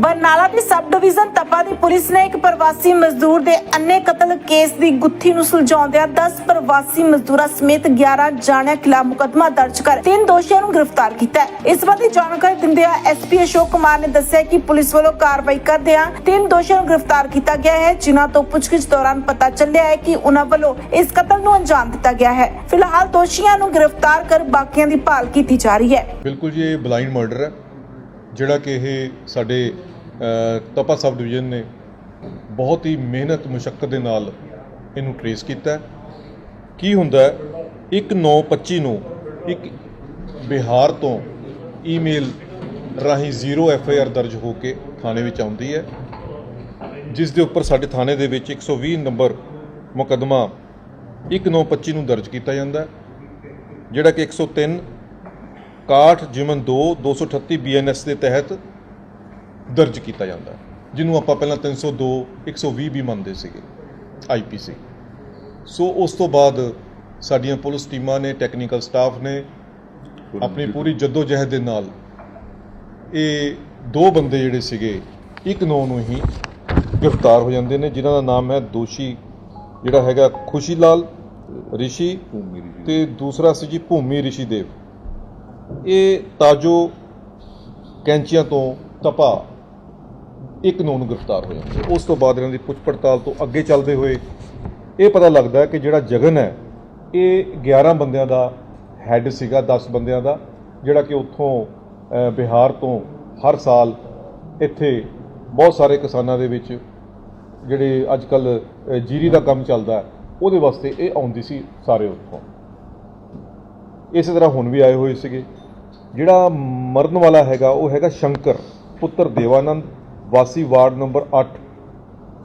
ਬਰਨਾਲਾ ਦੀ sub division Tapa ਦੀ police ਨੇ ਇੱਕ ਪ੍ਰਵਾਸੀ ਮਜ਼ਦੂਰ ਦੇ ਅੰਨੇ ਕਤਲ ਕੇਸ ਦੀ ਗੁੱਥੀ ਨੂੰ ਸੁਲਝਾਉਂਦਿਆਂ 10 ਪ੍ਰਵਾਸੀ ਮਜ਼ਦੂਰਾਂ ਸਮੇਤ 11 ਜਾਣਿਆਂ ਖਿਲਾਫ ਮੁਕੱਦਮਾ ਦਰਜ ਕਰ ਤਿੰਨ ਦੋਸ਼ੀਆਂ ਨੂੰ ਗ੍ਰਿਫਤਾਰ ਕੀਤਾ ਹੈ। ਇਸ ਸੰਬੰਧੀ ਜਾਣਕਾਰੀ ਦਿੰਦਿਆਂ ਐਸਪੀ ਅਸ਼ੋਕ ਕੁਮਾਰ ਨੇ ਦੱਸਿਆ ਕਿ ਪੁਲਿਸ ਵੱਲੋਂ ਕਾਰਵਾਈ ਕਰਦਿਆਂ ਤਿੰਨ ਦੋਸ਼ੀਆਂ ਨੂੰ ਗ੍ਰਿਫਤਾਰ ਕੀਤਾ ਗਿਆ ਹੈ, ਜਿਨ੍ਹਾਂ ਤੋਂ ਪੁੱਛਗਿੱਛ ਦੌਰਾਨ ਪਤਾ ਚੱਲਿਆ ਹੈ ਕਿ ਉਹਨਾਂ ਵੱਲੋਂ ਇਸ ਕਤਲ ਨੂੰ ਅੰਜਾਮ ਦਿੱਤਾ ਗਿਆ ਹੈ। ਫਿਲਹਾਲ ਦੋਸ਼ੀਆਂ ਨੂੰ ਗ੍ਰਿਫਤਾਰ ਕਰ ਬਾਕੀਆਂ ਦੀ ਭਾਲ ਕੀਤੀ ਜਾ ਰਹੀ ਹੈ। ਬਿਲਕੁਲ ਜੀ, ਇਹ ਬਲਾਈਂਡ ਮਰਡਰ ਹੈ, ਜਿਹੜਾ ਕਿ ਇਹ ਸਾਡੇ ਤਪਾ ਸਬ ਡਿਵੀਜ਼ਨ ਨੇ ਬਹੁਤ ਹੀ ਮਿਹਨਤ, ਮੁਸ਼ਕਲ ਦੇ ਨਾਲ ਇਹਨੂੰ ਟਰੇਸ ਕੀਤਾ ਕੀ ਹੁੰਦਾ ਹੈ? 1925 ਨੂੰ ਇੱਕ ਬਿਹਾਰ ਤੋਂ ਈਮੇਲ ਰਾਹੀਂ ਜ਼ੀਰੋ ਐਫ ਆਈ ਆਰ ਦਰਜ ਹੋ ਕੇ ਥਾਣੇ ਵਿੱਚ ਆਉਂਦੀ ਹੈ। ਜਿਸ ਦੇ ਉੱਪਰ ਸਾਡੇ ਥਾਣੇ ਦੇ ਵਿੱਚ 120 ਨੰਬਰ ਮੁਕੱਦਮਾ 1925 ਨੂੰ ਦਰਜ ਕੀਤਾ ਜਾਂਦਾ ਜਿਹੜਾ ਕਿ 103 61 ਜਿਮਨ 2 238 ਬੀਐਨਐਸ ਦੇ ਤਹਿਤ ਦਰਜ ਕੀਤਾ ਜਾਂਦਾ ਜਿਹਨੂੰ ਆਪਾਂ ਪਹਿਲਾਂ 302 120 ਵੀ ਮੰਨਦੇ ਸੀਗੇ ਆਈਪੀਸੀ ਸੋ। ਉਸ ਤੋਂ ਬਾਅਦ ਸਾਡੀਆਂ ਪੁਲਿਸ ਟੀਮਾਂ ਨੇ ਟੈਕਨੀਕਲ ਸਟਾਫ ਨੇ ਆਪਣੀ ਪੂਰੀ ਜਹਿਦ ਦੇ ਨਾਲ ਇਹ ਦੋ ਬੰਦੇ ਜਿਹੜੇ ਸੀਗੇ ਇੱਕ ਨੌ ਨੂੰ ਹੀ ਗ੍ਰਿਫਤਾਰ ਹੋ ਜਾਂਦੇ ਨੇ ਜਿਨ੍ਹਾਂ ਦਾ ਨਾਮ ਹੈ ਦੋਸ਼ੀ ਜਿਹੜਾ ਹੈਗਾ ਖੁਸ਼ੀ ਲਾਲ ਰਿਸ਼ੀ। ਤੇ ਦੂਸਰਾ ਸੀ ਜੀ ਭੂਮੀ ਰਿਸ਼ੀ ਦੇਵ। ਇਹ ਤਾਜੋ ਕੈਂਚੀਆਂ ਤੋਂ ਤਪਾ ਇੱਕ ਨੂੰ ਗ੍ਰਿਫਤਾਰ ਹੋਇਆ ਜਾਂਦੇ ਉਸ ਤੋਂ ਬਾਅਦ ਇਹਨਾਂ ਦੀ ਪੁੱਛ ਪੜਤਾਲ ਤੋਂ ਅੱਗੇ ਚੱਲਦੇ ਹੋਏ ਇਹ ਪਤਾ ਲੱਗਦਾ ਕਿ ਜਿਹੜਾ ਜਗਨ ਹੈ, ਇਹ 11 ਬੰਦਿਆਂ ਦਾ ਹੈੱਡ ਸੀਗਾ 10 ਬੰਦਿਆਂ ਦਾ, ਜਿਹੜਾ ਕਿ ਉੱਥੋਂ ਬਿਹਾਰ ਤੋਂ ਹਰ ਸਾਲ ਇੱਥੇ ਬਹੁਤ ਸਾਰੇ ਕਿਸਾਨਾਂ ਦੇ ਵਿੱਚ ਜਿਹੜੇ ਅੱਜ ਕੱਲ ਜੀਰੀ ਦਾ ਕੰਮ ਚੱਲਦਾ ਉਹਦੇ ਵਾਸਤੇ ਇਹ ਆਉਂਦੀ ਸੀ ਸਾਰੇ ਉੱਥੋਂ। ਇਸੇ ਤਰ੍ਹਾਂ ਹੁਣ ਵੀ ਆਏ ਹੋਏ ਸੀਗੇ। ਜਿਹੜਾ ਮਰਨ ਵਾਲਾ ਹੈਗਾ, ਉਹ ਹੈਗਾ ਸ਼ੰਕਰ, ਪੁੱਤਰ ਦੇਵਾਨੰਦ ਵਾਸੀ ਵਾਰਡ ਨੰਬਰ 8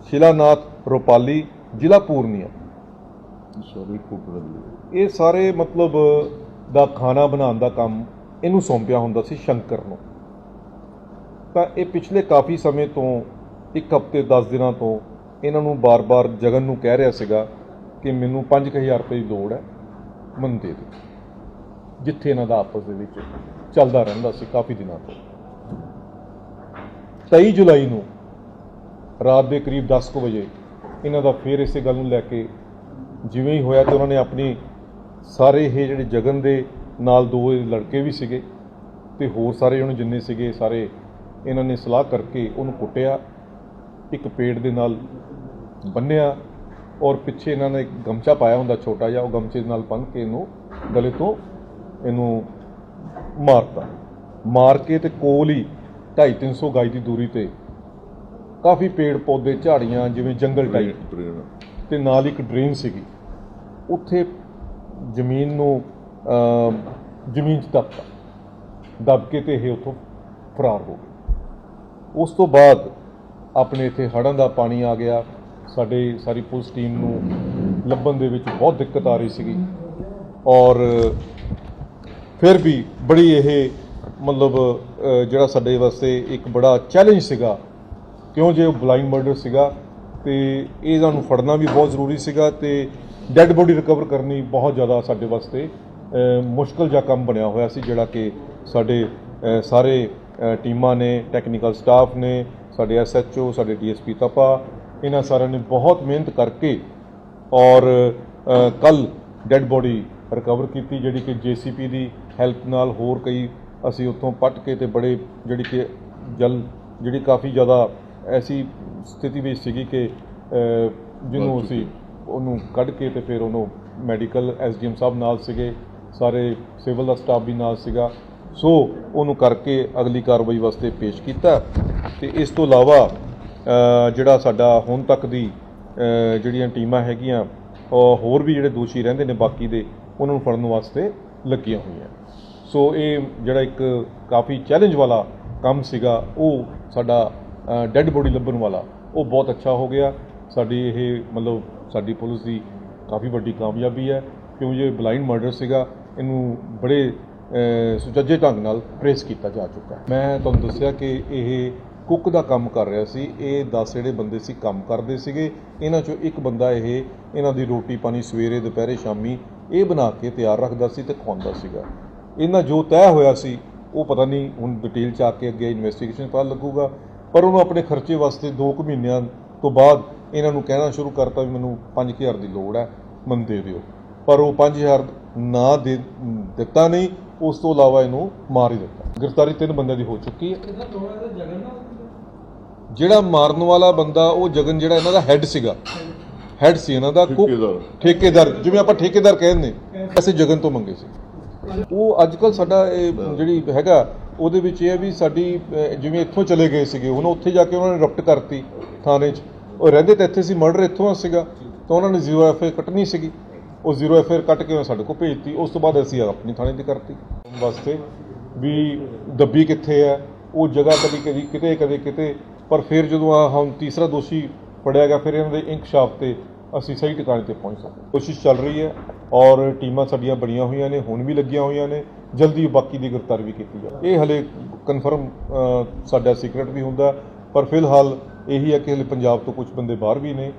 ਸ਼ਿਲਾਨਾਥ ਰੋਪਾਲੀ ਜ਼ਿਲ੍ਹਾ ਪੂਰਨੀਆ। ਸਾਰੇ ਕੋਪਰ ਇਹ ਸਾਰੇ ਮਤਲਬ ਦਾ ਖਾਣਾ ਬਣਾਉਣ ਦਾ ਕੰਮ ਇਹਨੂੰ ਸੌਂਪਿਆ ਹੁੰਦਾ ਸੀ ਸ਼ੰਕਰ ਨੂੰ। ਤਾਂ ਇਹ ਪਿਛਲੇ ਕਾਫੀ ਸਮੇਂ ਤੋਂ ਇੱਕ ਹਫ਼ਤੇ 10 ਦਿਨਾਂ ਤੋਂ ਇਹਨਾਂ ਨੂੰ ਬਾਰ-ਬਾਰ ਜਗਨ ਨੂੰ ਕਹਿ ਰਿਹਾ ਸੀਗਾ ਕਿ ਮੈਨੂੰ 5000 ਰੁਪਏ ਦੀ ਲੋੜ ਹੈ ਮੈਨੂੰ ਦੇ ਦਿਓ। ਜਿੱਥੇ ਇਹਨਾਂ ਦਾ ਆਪਸ ਦੇ ਵਿੱਚ ਚੱਲਦਾ ਰਹਿੰਦਾ ਸੀ ਕਾਫੀ ਦਿਨਾਂ ਤੋਂ। 23 ਜੁਲਾਈ ਨੂੰ ਰਾਤ ਦੇ ਕਰੀਬ 10 ਕੁ ਵਜੇ ਇਹਨਾਂ ਦਾ ਫੇਰ ਇਸੇ ਗੱਲ ਨੂੰ ਲੈ ਕੇ ਜਿਵੇਂ ਹੀ ਹੋਇਆ ਤੇ ਉਹਨਾਂ ਨੇ ਆਪਣੀ ਸਾਰੇ ਇਹ ਜਿਹੜੇ ਜਗਨ ਦੇ ਨਾਲ ਦੋ ਲੜਕੇ ਵੀ ਸੀਗੇ ਤੇ ਹੋਰ ਸਾਰੇ ਉਹਨੂੰ ਜਿੰਨੇ ਸੀਗੇ, ਸਾਰੇ ਇਹਨਾਂ ਨੇ ਸਲਾਹ ਕਰਕੇ ਉਹਨੂੰ ਕੁੱਟਿਆ, ਇੱਕ ਪੇੜ ਦੇ ਨਾਲ ਬੰਨਿਆ ਔਰ ਪਿੱਛੇ ਇਹਨਾਂ ਨੇ ਗਮਚਾ ਪਾਇਆ ਹੁੰਦਾ ਛੋਟਾ ਜਿਹਾ, ਉਹ ਗਮਚੇ ਦੇ ਨਾਲ ਬੰਨ੍ਹ ਕੇ ਇਹਨੂੰ ਗਲੇ ਤੋਂ ਇਹਨੂੰ ਮਾਰਤਾ। ਮਾਰ ਕੇ ਤੇ ਕੋਲ ਹੀ 250 300 ਗਾਈ ਦੀ ਦੂਰੀ ਤੇ ਕਾਫੀ ਪੇੜ ਪੌਦੇ ਝਾੜੀਆਂ ਜਿਵੇਂ ਜੰਗਲ ਟਾਈਪ ਤੇ ਨਾਲ ਇੱਕ ਡਰੇਨ ਸੀਗੀ। ਉੱਥੇ ਜ਼ਮੀਨ ਨੂੰ ਜ਼ਮੀਨ 'ਚ ਦੱਬਤਾ ਦੱਬ ਕੇ ਤੇ ਇਹ ਉੱਥੋਂ ਫਰਾਰ ਹੋ ਗਏ। ਉਸ ਤੋਂ ਬਾਅਦ ਆਪਣੇ ਇੱਥੇ ਹੜ੍ਹਾਂ ਦਾ ਪਾਣੀ ਆ ਗਿਆ। ਸਾਡੇ ਸਾਰੀ ਪੁਲਿਸ ਟੀਮ ਨੂੰ ਲੱਭਣ ਦੇ ਵਿੱਚ ਬਹੁਤ ਦਿੱਕਤ ਆ ਰਹੀ ਸੀਗੀ। ਔਰ ਫਿਰ ਵੀ ਬੜੀ ਇਹ ਮਤਲਬ ਜਿਹੜਾ ਸਾਡੇ ਵਾਸਤੇ ਇੱਕ ਬੜਾ ਚੈਲੰਜ ਸੀਗਾ। ਕਿਉਂ ਜੇ ਉਹ ਬਲਾਈਂਡ ਮਰਡਰ ਸੀਗਾ, ਤੇ ਇਹਨਾਂ ਨੂੰ ਫੜਨਾ ਵੀ ਬਹੁਤ ਜ਼ਰੂਰੀ ਸੀਗਾ ਤੇ ਡੈੱਡ ਬੋਡੀ ਰਿਕਵਰ ਕਰਨੀ ਬਹੁਤ ਜ਼ਿਆਦਾ ਸਾਡੇ ਵਾਸਤੇ ਮੁਸ਼ਕਲ ਜਿਹਾ ਕੰਮ ਬਣਿਆ ਹੋਇਆ ਸੀ, ਜਿਹੜਾ ਕਿ ਸਾਡੇ ਸਾਰੇ ਟੀਮਾਂ ਨੇ ਟੈਕਨੀਕਲ ਸਟਾਫ ਨੇ, ਸਾਡੇ ਐਸਐਚਓ ਸਾਡੇ ਡੀਐਸਪੀ ਤਪਾ, ਇਹਨਾਂ ਸਾਰਿਆਂ ਨੇ ਬਹੁਤ ਮਿਹਨਤ ਕਰਕੇ ਔਰ ਕੱਲ ਡੈੱਡ ਬੋਡੀ ਰਿਕਵਰ ਕੀਤੀ, ਜਿਹੜੀ ਕਿ ਜੀਸੀਪੀ ਦੀ ਹੈਲਪ ਨਾਲ ਹੋਰ ਕਈ ਅਸੀਂ ਉੱਥੋਂ ਪੱਟ ਕੇ ਤੇ ਬੜੇ ਜਿਹੜੀ ਕਿ ਜਲ ਜਿਹੜੀ ਕਾਫੀ ਜ਼ਿਆਦਾ ਐਸੀ ਸਥਿਤੀ ਵਿੱਚ ਸੀਗੀ ਕਿ ਜਿਹਨੂੰ ਅਸੀਂ ਉਹਨੂੰ ਕੱਢ ਕੇ ਤੇ ਫਿਰ ਉਹਨੂੰ ਮੈਡੀਕਲ ਐਸਡੀਐਮ ਸਾਹਿਬ ਨਾਲ ਸੀਗੇ ਸਾਰੇ ਸਿਵਲ ਦਾ ਸਟਾਫ ਵੀ ਨਾਲ ਸੀਗਾ। ਸੋ ਉਹਨੂੰ ਕਰਕੇ ਅਗਲੀ ਕਾਰਵਾਈ ਵਾਸਤੇ ਪੇਸ਼ ਕੀਤਾ ਤੇ ਇਸ ਤੋਂ ਇਲਾਵਾ ਜਿਹੜਾ ਸਾਡਾ ਹੁਣ ਤੱਕ ਦੀ ਜਿਹੜੀਆਂ ਟੀਮਾਂ ਹੈਗੀਆਂ ਹੋਰ ਵੀ ਜਿਹੜੇ ਦੋਸ਼ੀ ਰਹਿੰਦੇ ਨੇ ਬਾਕੀ ਦੇ ਉਹਨਾਂ ਨੂੰ ਫੜਨ ਵਾਸਤੇ ਲੱਗੀਆਂ ਹੋਈਆਂ। ਸੋ ਇਹ ਜਿਹੜਾ ਇੱਕ ਕਾਫੀ ਚੈਲੰਜ ਵਾਲਾ ਕੰਮ ਸੀਗਾ, ਉਹ ਸਾਡਾ ਡੈੱਡ ਬੋਡੀ ਲੱਭਣ ਵਾਲਾ, ਉਹ ਬਹੁਤ ਅੱਛਾ ਹੋ ਗਿਆ। ਸਾਡੀ ਇਹ, ਮਤਲਬ ਸਾਡੀ ਪੁਲਿਸ ਦੀ ਕਾਫੀ ਵੱਡੀ ਕਾਮਯਾਬੀ ਹੈ। ਕਿਉਂਕਿ ਇਹ ਬਲਾਈਂਡ ਮਰਡਰ ਸੀਗਾ, ਇਹਨੂੰ ਬੜੇ ਸੁਚੱਜੇ ਢੰਗ ਨਾਲ ਟ੍ਰੇਸ ਕੀਤਾ ਜਾ ਚੁੱਕਾ। ਮੈਂ ਤੁਹਾਨੂੰ ਦੱਸਿਆ ਕਿ ਇਹ ਕੁੱਕ ਦਾ ਕੰਮ ਕਰ ਰਿਹਾ ਸੀ। ਇਹ 10 ਜਿਹੜੇ ਬੰਦੇ ਸੀ, ਕੰਮ ਕਰਦੇ ਸੀਗੇ। ਇਹਨਾਂ ਚੋਂ ਇੱਕ ਬੰਦਾ ਇਹ, ਇਹਨਾਂ ਦੀ ਰੋਟੀ ਪਾਣੀ ਸਵੇਰੇ, ਦੁਪਹਿਰੇ, ਸ਼ਾਮੀ ਇਹ ਬਣਾ ਕੇ ਤਿਆਰ ਰੱਖਦਾ ਸੀ ਤੇ ਖਵਾਉਂਦਾ ਸੀਗਾ। ਇਹਨਾਂ ਜੋ ਤੈਅ ਹੋਇਆ ਸੀ ਉਹ ਪਤਾ ਨਹੀਂ ਹੁਣ ਡਿਟੇਲ ਚ ਆ ਕੇ ਅੱਗੇ ਇਨਵੈਸਟੀਗੇਸ਼ਨ ਪਤਾ ਲੱਗੂਗਾ ਪਰ ਉਹਨੂੰ ਆਪਣੇ ਖਰਚੇ ਵਾਸਤੇ 2 ਕੁ ਮਹੀਨਿਆਂ ਤੋਂ ਬਾਅਦ ਇਹਨਾਂ ਨੂੰ ਕਹਿਣਾ ਸ਼ੁਰੂ ਕਰਤਾ ਵੀ ਮੈਨੂੰ 5000 ਦੀ ਲੋੜ ਹੈ ਮੈਨੂੰ ਦੇ ਦਿਓ। ਪਰ ਉਹ 5000 ਨਾ ਦੇ ਦਿੱਤਾ ਨਹੀਂ ਉਸ ਤੋਂ ਇਲਾਵਾ ਇਹਨੂੰ ਮਾਰ ਹੀ ਦਿੱਤਾ। ਗ੍ਰਿਫਤਾਰੀ ਤਿੰਨ ਬੰਦਿਆਂ ਦੀ ਹੋ ਚੁੱਕੀ ਹੈ। ਜਿਹੜਾ ਮਾਰਨ ਵਾਲਾ ਬੰਦਾ ਉਹ ਜਗਨ ਜਿਹੜਾ ਇਹਨਾਂ ਦਾ ਹੈੱਡ ਸੀਗਾ। ਹੈੱਡ ਸੀ ਇਹਨਾਂ ਦਾ ਠੇਕੇਦਾਰ। ਠੇਕੇਦਾਰ ਜਿਵੇਂ ਆਪਾਂ ਠੇਕੇਦਾਰ ਕਹਿੰਦੇ। ਅਸੀਂ ਜਗਨ ਤੋਂ ਮੰਗੇ ਸੀ। ਉਹ ਅੱਜ ਕੱਲ ਸਾਡਾ ਇਹ, ਜਿਹੜੀ ਹੈਗਾ, ਉਹਦੇ ਵਿੱਚ ਇਹ ਹੈ ਵੀ ਸਾਡੀ ਜਿਵੇਂ ਇੱਥੋਂ ਚਲੇ ਗਏ ਸੀਗੇ, ਹੁਣ ਉੱਥੇ ਜਾ ਕੇ ਉਹਨਾਂ ਨੇ ਰਪਟ ਕਰਤੀ ਥਾਣੇ 'ਚ। ਉਹ ਰਹਿੰਦੇ ਤਾਂ ਇੱਥੇ ਸੀ ਮਰਡਰ ਇੱਥੋਂ ਸੀਗਾ, ਤਾਂ ਉਹਨਾਂ ਨੇ ਜ਼ੀਰੋ ਐਫ ਆਈ ਕੱਟਣੀ ਸੀਗੀ। ਉਹ ਜ਼ੀਰੋ ਐਫ ਆਈ ਕੱਟ ਕੇ ਉਹ ਸਾਡੇ ਕੋਲ ਭੇਜਤੀ, ਉਸ ਤੋਂ ਬਾਅਦ ਅਸੀਂ ਆਪਣੀ ਥਾਣੇ ਦੀ ਕਰਤੀ। ਵਾਸਤੇ ਵੀ ਦੱਬੀ ਕਿੱਥੇ ਹੈ ਉਹ ਜਗ੍ਹਾ ਕਦੀ ਕਦੀ, ਕਿਤੇ ਕਦੇ ਕਿਤੇ, ਪਰ ਫਿਰ ਜਦੋਂ ਆ ਹੁਣ ਤੀਸਰਾ ਦੋਸ਼ੀ ਫੜਿਆ ਗਿਆ, ਫਿਰ ਇਹਨਾਂ ਦੇ ਇਨਕਸ਼ਾਫ ਤੇ ਅਸੀਂ ਸਹੀ ਟਿਕਾਣੇ ਤੇ ਪਹੁੰਚ ਸਕਦੇ ਕੋਸ਼ਿਸ਼ ਚੱਲ ਰਹੀ ਹੈ ਔਰ ਟੀਮਾਂ ਸਾਡੀਆਂ ਬਣੀਆਂ ਹੋਈਆਂ ਨੇ, ਹੁਣ ਵੀ ਲੱਗੀਆਂ ਹੋਈਆਂ ਨੇ, ਜਲਦੀ ਬਾਕੀ ਦੀ ਗ੍ਰਿਫਤਾਰੀ ਵੀ ਕੀਤੀ ਜਾਵੇ। ਇਹ ਹਲੇ ਕਨਫਰਮ ਸਾਡਾ ਸੀਕ੍ਰੇਟ ਵੀ ਹੁੰਦਾ, ਪਰ ਫਿਲਹਾਲ ਇਹੀ ਹੈ ਕਿ ਹਲੇ ਪੰਜਾਬ ਤੋਂ ਕੁਝ ਬੰਦੇ ਬਾਹਰ ਵੀ ਨੇ,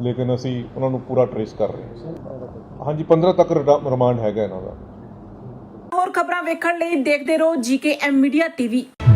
ਲੇਕਿਨ ਅਸੀਂ ਉਹਨਾਂ ਨੂੰ ਪੂਰਾ ਟਰੇਸ ਕਰ ਰਹੇ ਹਾਂ। ਹਾਂਜੀ 15 ਤੱਕ ਰਿਮਾਂਡ ਹੈਗਾ ਇਹਨਾਂ ਦਾ। ਹੋਰ ਖਬਰਾਂ ਵੇਖਣ ਲਈ ਦੇਖਦੇ ਰਹੋ ਜੀਕੇਐਮ ਮੀਡੀਆ ਟੀਵੀ।